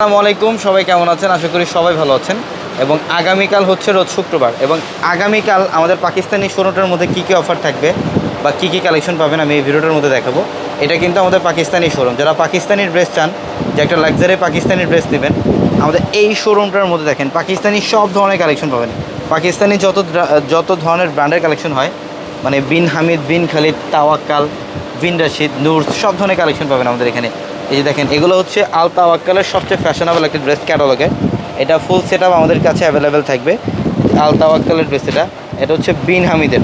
আসসালামু আলাইকুম, সবাই কেমন আছেন? আশা করি সবাই ভালো আছেন। এবং আগামীকাল হচ্ছে রোজ শুক্রবার। এবং আগামীকাল আমাদের পাকিস্তানি শোরুমটার মধ্যে কী কী অফার থাকবে বা কী কী কালেকশন পাবেন আমি এই ভিডিওটার মধ্যে দেখাবো। এটা কিন্তু আমাদের পাকিস্তানি শোরুম। যারা পাকিস্তানি ড্রেস চান, যে একটা লাক্সারি পাকিস্তানি ড্রেস নেবেন, আমাদের এই শোরুমটার মধ্যে দেখেন, পাকিস্তানি সব ধরনের কালেকশন পাবেন। পাকিস্তানি যত যত ধরনের ব্র্যান্ডের কালেকশন হয় মানে বিন হামিদ, বিন খালিদ, তাওয়াক্কাল, বিন রাশিদ, নূর, সব ধরনের কালেকশন পাবেন আমাদের এখানে। এই যে দেখেন, এগুলো হচ্ছে আল তাওয়াক্কালের সবচেয়ে ফ্যাশনেবল একটা ড্রেস ক্যাটালগে এটা ফুল সেট আমাদের কাছে অ্যাভেলেবেল থাকবে। আল তাওয়াক্কালের ড্রেস এটা। এটা হচ্ছে বিন হামিদের।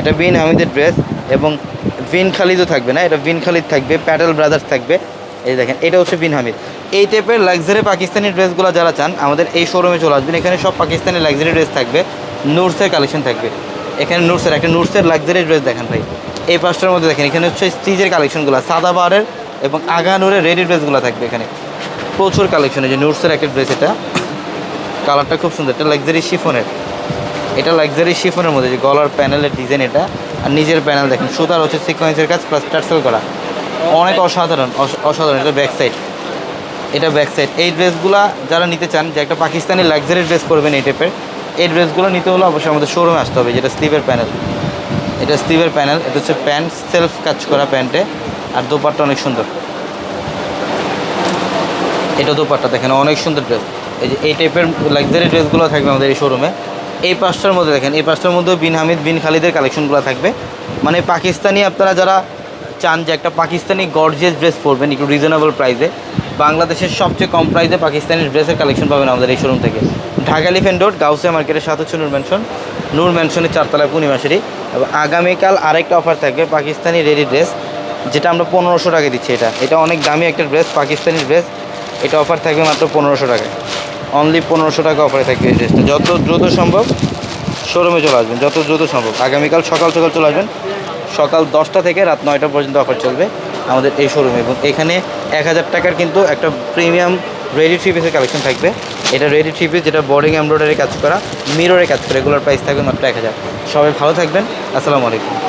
এটা বিন হামিদের ড্রেস এবং বিন খালিদও থাকবে না, এটা বিন খালিদ থাকবে, প্যাটেল ব্রাদার্স থাকবে। এই দেখেন, এটা হচ্ছে বিন হামিদ। এই টাইপের লাক্সারি পাকিস্তানি ড্রেসগুলো যারা চান, আমাদের এই শোরুমে চলে আসবেন। এখানে সব পাকিস্তানি লাক্সারি ড্রেস থাকবে। নুরসের কালেকশন থাকবে। এখানে নুরসের একটা নুরসের লাক্সারি ড্রেস দেখেন ভাই। এই পাঁচটার মধ্যে দেখেন, এখানে হচ্ছে স্টিজের কালেকশনগুলো সাদা বারের এবং আগানুরের রেডি ড্রেসগুলো থাকবে এখানে। প্রচুর কালেকশন এই যে নুরসের একটা ড্রেস এটা। কালারটা খুব সুন্দর, এটা লাক্সারি শিফনের এটা লাক্সারি শিফনের মধ্যে, যে গলার প্যানেলের ডিজাইন এটা। আর নিজের প্যানেল দেখেন, সুতার হচ্ছে সিকোয়েন্সের কাজ প্লাস টার্সেল করা। অনেক অসাধারণ অসাধারণ, এটা ব্যাক সাইড এটা ব্যাক সাইড এই ড্রেসগুলো যারা নিতে চান, যে একটা পাকিস্তানি লাক্সারি ড্রেস করবেন এই টাইপের এই ড্রেসগুলো নিতে হলে অবশ্যই আমাদের শোরুমে আসতে হবে, যেটা স্লিভের প্যানেল এটা স্লিভের প্যানেল এটা হচ্ছে প্যান্ট সেলফ কাজ করা প্যান্টে আর দোপাট্টা অনেক সুন্দর। এটা দোপাট্টা দেখেন, অনেক সুন্দর ড্রেস এই যে এই টাইপের লাক্সারি ড্রেসগুলো থাকবে আমাদের এই শোরুমে এই পাঁচটার মধ্যে দেখেন, এই পাঁচটার মধ্যে বিন হামিদ, বিন খালিদের কালেকশনগুলো থাকবে। মানে পাকিস্তানি আপনারা যারা চান যে একটা পাকিস্তানি গর্জিয়াস ড্রেস পরবেন, একটু রিজনেবল প্রাইসে বাংলাদেশের সবচেয়ে কম প্রাইসে পাকিস্তানি ড্রেসের কালেকশন পাবেন আমাদের এই শোরুম থেকে। ঢাকা এলিফেন্ট রোড গাউসিয়া মার্কেটের সাথে হচ্ছে নূর ম্যানশন নূর ম্যানশনের চারতলা পূর্ণিমাশারি এবং আগামীকাল আরেকটা অফার থাকবে পাকিস্তানি রেডি ড্রেস যেটা আমরা পনেরোশো টাকা দিচ্ছি এটা। এটা অনেক দামি একটা ড্রেস, পাকিস্তানি ড্রেস। এটা অফার থাকবে মাত্র পনেরোশো টাকায়। অনলি পনেরোশো টাকা অফারে থাকবে এই ড্রেসটা। যত দ্রুত সম্ভব শোরুমে চলে আসবেন, যত দ্রুত সম্ভব। আগামীকাল সকাল সকাল চলে আসবেন। সকাল দশটা থেকে রাত নয়টা পর্যন্ত অফার চলবে আমাদের এই শোরুমে এবং এখানে এক হাজার টাকার কিন্তু একটা প্রিমিয়াম রেডি থ্রি পিসের কালেকশন থাকবে। এটা রেডি থ্রি পিস যেটা বোর্ডিং এমব্রয়ডারি কাজ করা মিররে কাজ করে, এগুলোর প্রাইস থাকবে মাত্র এক হাজার। সবাই ভালো থাকবেন। আসসালামু আলাইকুম।